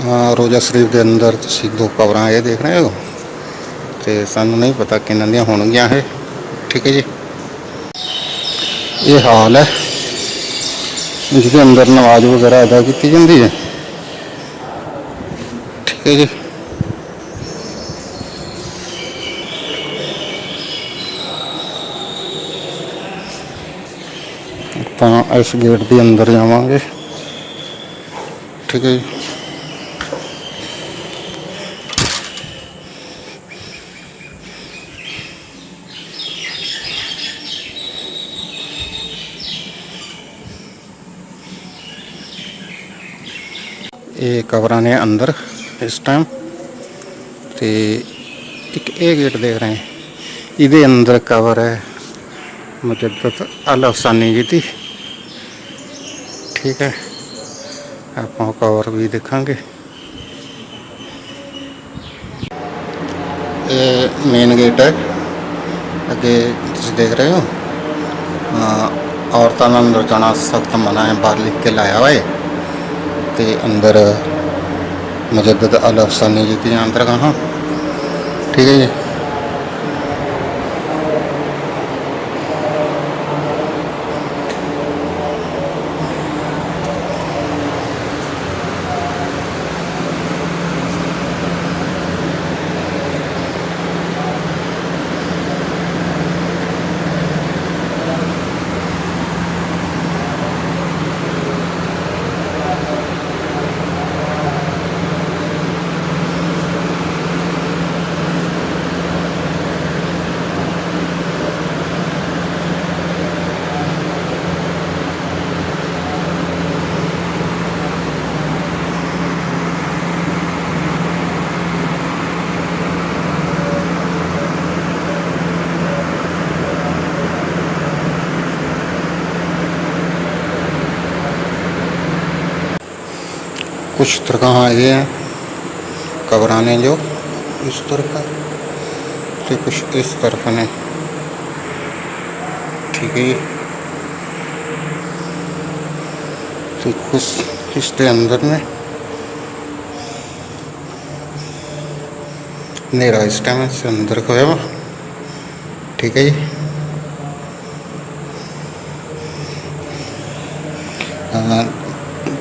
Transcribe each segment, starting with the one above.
ਅਹ ਰੋਜ਼ਾ ਸ਼ਰੀਫ ਦੇ ਅੰਦਰ ਤੁਸੀਂ ਦੋ ਕਬਰਾਂ ਇਹ ਦੇਖ ਰਹੇ ਹੋ ਤੇ ਸਾਨੂੰ ਨਹੀਂ ਪਤਾ ਕਿੰਨਾਂ ਦੀਆਂ ਹੋਣਗੀਆਂ ਇਹ। ਠੀਕ ਹੈ ਜੀ। ਇਹ ਹਾਲ ਹੈ। ਜਿਹਦੇ ਅੰਦਰ ਨਮਾਜ਼ ਵਗੈਰਾ ਅਦਾ ਕੀਤੀ ਜਾਂਦੀ ਹੈ। ਠੀਕ ਹੈ ਜੀ। ਆਪਾਂ ਇਸ ਗੇਟ ਦੇ ਅੰਦਰ ਜਾਵਾਂਗੇ। ਠੀਕ ਹੈ ਜੀ। ਇਹ ਕਬਰਾਂ ਨੇ ਅੰਦਰ ਇਸ ਟਾਈਮ ਤੇ ਇੱਕ ਇਹ ਗੇਟ ਦੇਖ ਰਹੇ ਹਾਂ। ਇਹਦੇ ਅੰਦਰ ਕਬਰ ਹੈ ਮੁਜੱਦਦ ਅਲ ਅਫਸਾਨੀ ਜੀ ਦੀ। ਠੀਕ ਹੈ। ਆਪਾਂ ਕਬਰ ਵੀ ਦੇਖਾਂਗੇ। ਇਹ ਮੇਨ ਗੇਟ ਹੈ। ਅੱਗੇ ਤੁਸੀਂ ਦੇਖ ਰਹੇ ਹੋ। ਔਰਤਾਂ ਨੂੰ ਅੰਦਰ ਜਾਣਾ ਸਖਤ ਮਨਾ ਹੈ। ਬਾਹਰ ਲਿਖ ਕੇ ਲਾਇਆ ਹੋਇਆ ਹੈ। ਤੇ ਅੰਦਰ ਮੁਜੱਦਦ ਅਲ ਅਫਸਾਨੀ ਜੀ ਦੀਆਂ ਅੰਦਰ ਕਹਾਂ ਠੀਕ ਹੈ ਜੀ? कुछ तरह ये हैं। कबराने जो इस तरफ़ तो कुछ इस तरफ़ ने। ठीक है तो कुछ इसके अंदर में। नेरा इस टाइम से अंदर को है ठीक है जी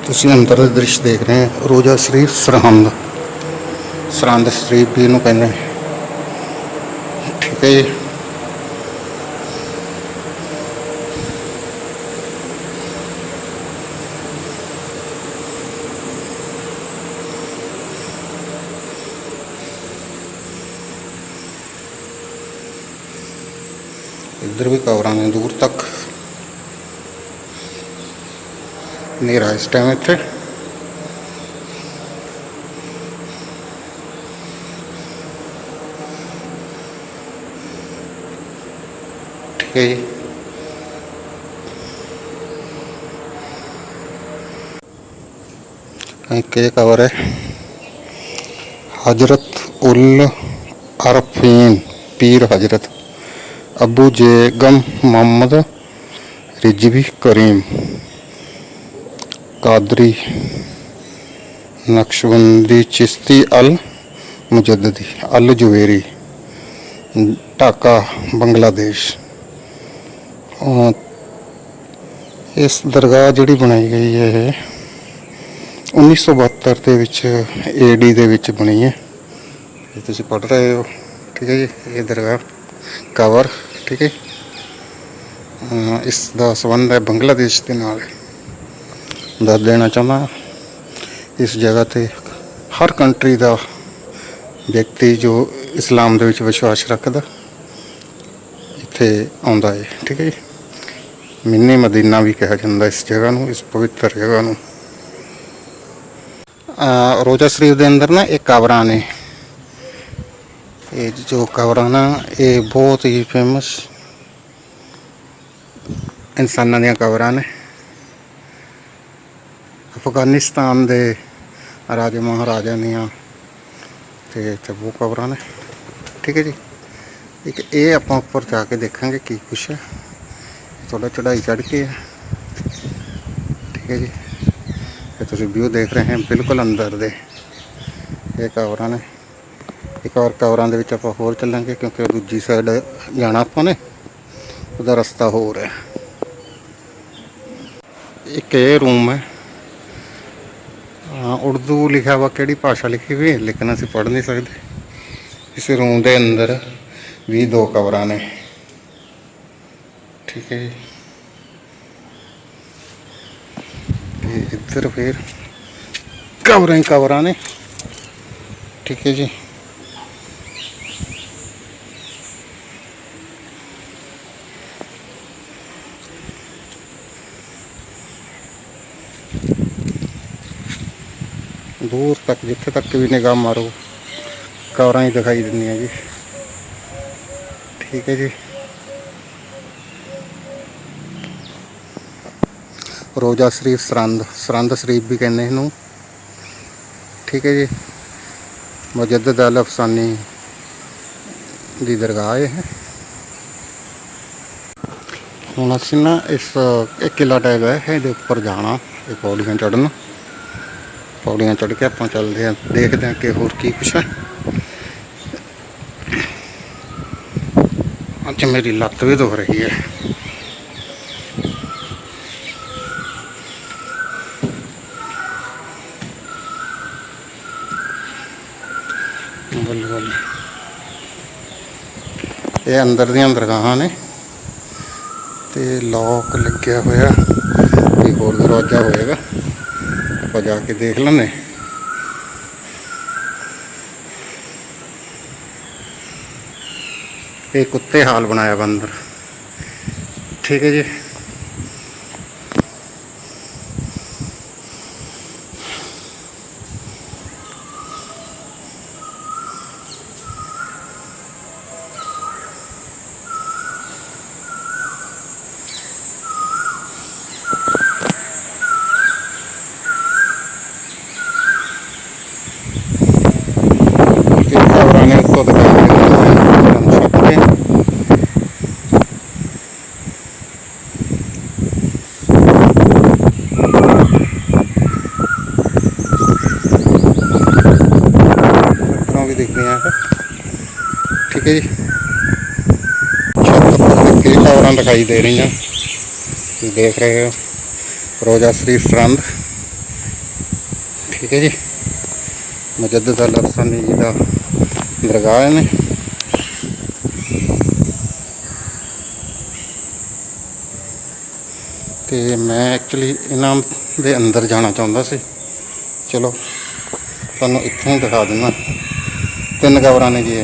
ਤੁਸੀਂ ਅੰਦਰ ਦਾ ਦ੍ਰਿਸ਼ ਦੇਖ ਰਹੇ ਹੋ। ਰੋਜ਼ਾ ਸ਼ਰੀਫ ਸਰਹੰਦ ਸਰਹੰਦ ਸ਼ਰੀਫ ਵੀ ਇਹਨੂੰ ਕਹਿੰਦੇ ਠੀਕ ਹੈ ਜੀ। ਇੱਧਰ ਵੀ ਕਵਰਾਂ ਨੇ ਦੂਰ ਤੱਕ ਹਨੇਰਾ ਇਸ ਟਾਈਮ ਇੱਥੇ ਠੀਕ ਹੈ ਜੀ ਇੱਕ ਇਹ ਕਵਰ ਹੈ ਹਜ਼ਰਤ ਉਲ ਅਰਫੀਨ ਪੀਰ ਹਜ਼ਰਤ ਅਬੂ ਜੇਗਮ ਮੁਹੰਮਦ ਰਿਜਵੀ ਕਰੀਮ ਕਾਦਰੀ ਨਕਸ਼ਬੰਦੀ ਚਿਸ਼ਤੀ ਅਲ ਮੁਜੱਦਦੀ ਅਲ ਜੁਵੇਰੀ ਢਾਕਾ ਬੰਗਲਾਦੇਸ਼ ਇਸ ਦਰਗਾਹ ਜਿਹੜੀ ਬਣਾਈ ਗਈ ਹੈ ਇਹ 1972 ਦੇ ਵਿੱਚ ਏਡੀ ਦੇ ਵਿੱਚ ਬਣੀ ਹੈ। ਇਹ ਤੁਸੀਂ ਪੜ੍ਹ ਰਹੇ ਹੋ, ਠੀਕ ਹੈ ਜੀ, ਇਹ ਦਰਗਾਹ ਕਵਰ ਠੀਕ ਹੈ। uh, ਇਸ ਦਾ ਸੰਬੰਧ ਹੈ ਬੰਗਲਾਦੇਸ਼ ਦੇ ਨਾਲ। ਦੱਸ ਦੇਣਾ ਚਾਹੁੰਦਾ। ਇਸ ਜਗ੍ਹਾ ਤੇ ਹਰ ਕੰਟਰੀ ਦਾ ਵਿਅਕਤੀ ਜੋ ਇਸਲਾਮ ਦੇ ਵਿੱਚ ਵਿਸ਼ਵਾਸ ਰੱਖਦਾ, ਇੱਥੇ ਆਉਂਦਾ ਹੈ ਠੀਕ ਹੈ ਜੀ। ਮਿੰਨੀ ਮਦੀਨਾ ਵੀ ਕਿਹਾ ਜਾਂਦਾ ਇਸ ਜਗ੍ਹਾ ਨੂੰ, ਇਸ ਪਵਿੱਤਰ ਜਗ੍ਹਾ ਨੂੰ। ਰੋਜ਼ਾ ਸ਼ਰੀਫ ਦੇ ਅੰਦਰ ਨਾ ਇਹ ਕਬਰਾਂ ਨੇ। ਇਹ ਜੋ ਕਬਰਾਂ ਨਾ, ਇਹ ਬਹੁਤ ਹੀ ਫੇਮਸ ਇਨਸਾਨਾਂ ਦੀਆਂ ਕਬਰਾਂ ਨੇ। ਅਫਗਾਨਿਸਤਾਨ ਦੇ ਰਾਜੇ ਮਹਾਰਾਜਾ ਦੀਆਂ ਤੇ ਇੱਥੇ ਉਹ ਕਬਰਾਂ ਨੇ। ਠੀਕ ਹੈ ਜੀ। ਇੱਕ ਇਹ ਆਪਾਂ ਉੱਪਰ ਜਾ ਕੇ ਦੇਖਾਂਗੇ ਕੀ ਕੁਛ ਹੈ। ਥੋੜਾ ਚੜਾਈ ਚੜ ਕੇ ਹੈ। ਠੀਕ ਹੈ ਜੀ। ਇਹ ਤੁਸੀਂ ਵਿਊ ਦੇਖ ਰਹੇ ਹੋ ਬਿਲਕੁਲ ਅੰਦਰ ਦੇ। ਇਹ ਕਵਰਾਂ ਨੇ। ਇੱਕ ਵਾਰ ਕਵਰਾਂ ਦੇ ਵਿੱਚ ਆਪਾਂ ਹੋਰ ਚੱਲਾਂਗੇ ਕਿਉਂਕਿ ਦੂਜੀ ਸਾਈਡ ਜਾਣਾ ਆਪਾਂ ਨੇ। ਉਹਦਾ ਰਸਤਾ ਹੋਰ ਹੈ। ਇੱਕ ਇਹ ਰੂਮ ਹੈ। ਉਰਦੂ ਲਿਖਿਆ ਵਾ, ਕਿਹੜੀ ਭਾਸ਼ਾ ਲਿਖੀ ਹੋਈ ਹੈ? ਲੇਕਿਨ ਅਸੀਂ ਪੜ੍ਹ ਨਹੀਂ ਸਕਦੇ। ਇਸ ਰੂਮ ਦੇ ਅੰਦਰ ਵੀ ਦੋ ਕਵਰਾਂ ਨੇ। ਠੀਕ ਹੈ ਜੀ। ਤੇ ਇੱਧਰ ਫਿਰ ਕਵਰਾਂ ਹੀ ਕਵਰਾਂ ਨੇ। ਠੀਕ ਹੈ ਜੀ। ਦੂਰ ਤੱਕ, ਜਿੱਥੇ ਤੱਕ ਵੀ ਨਿਗਾਹ ਮਾਰੋ, ਕਵਰਾਂ ਹੀ ਦਿਖਾਈ ਦਿੰਦੀਆਂ ਜੀ। ਠੀਕ ਹੈ ਜੀ। ਰੋਜ਼ਾ ਸ਼ਰੀਫ ਸਰੰਦ ਸਰੰਦ ਸ਼ਰੀਫ ਵੀ ਕਹਿੰਦੇ ਇਹਨੂੰ। ਠੀਕ ਹੈ ਜੀ। ਮੁਜੱਦਦ ਅਲ ਅਫਸਾਨੀ ਦੀ ਦਰਗਾਹ ਹੈ। ਹੁਣ ਅਸੀਂ ਨਾ ਇਸ, ਇੱਕ ਕਿਲਾ ਟਾਈਪ ਹੈ, ਇਹਦੇ ਉੱਪਰ ਜਾਣਾ, ਇਹ ਪੌੜੀਆਂ ਚੜ੍ਹਨ। ਪੌੜੀਆਂ ਚੜ ਕੇ ਆਪਾਂ ਚੱਲਦੇ ਹਾਂ, ਦੇਖਦੇ ਹਾਂ ਕਿ ਹੋਰ ਕੀ ਕੁਛ ਹੈ। ਅੱਜ ਮੇਰੀ ਲੱਤ ਵੀ ਦੁਖ ਰਹੀ ਹੈ। ਬੱਲੇ ਬੱਲੇ। ਇਹ ਅੰਦਰ ਦੀਆਂ ਦਰਗਾਹਾਂ ਨੇ। ਤੇ ਲੋਕ ਲੱਗਿਆ ਹੋਇਆ। ਕੋਈ ਹੋਰ ਦਰਵਾਜ਼ਾ ਹੋਏਗਾ। ਆਪਾਂ ਜਾ ਕੇ ਦੇਖ ਲੈਂਦੇ। ਇਹ ਕੁੱਤੇ ਹਾਲ ਬਣਾਇਆ ਬੰਦਰ ਠੀਕ ਹੈ ਜੀ ਇਹ ਖਬਰਾਂ ਨੇ ਉੱਤੋਂ ਦਿਖਾ ਦਿੱਤੀਆਂ ਛੱਪ ਕੇ ਖਬਰਾਂ ਵੀ ਦਿਖਦੀਆਂ ਹੈ ਠੀਕ ਹੈ ਜੀ ਕੀ ਖਬਰਾਂ ਦਿਖਾਈ ਦੇ ਰਹੀਆਂ। ਤੁਸੀਂ ਦੇਖ ਰਹੇ ਹੋ ਰੋਜ਼ਾ ਸ਼ਰੀਫ ਸਰੰਦ। ਠੀਕ ਹੈ ਜੀ। ਮੁਜੱਦਦ ਅਲ ਅਫਸਾਨੀ ਜੀ ਦਾ ਦਰਗਾਹ ਨੇ। ਤੇ ਮੈਂ ਐਕਚੁਅਲੀ ਇਹਨਾਂ ਦੇ ਅੰਦਰ ਜਾਣਾ ਚਾਹੁੰਦਾ ਸੀ। ਚਲੋ, ਤੁਹਾਨੂੰ ਇੱਥੋਂ ਹੀ ਦਿਖਾ ਦਿੰਦਾ। ਤਿੰਨ ਕਬਰਾਂ ਨੇ ਜੀ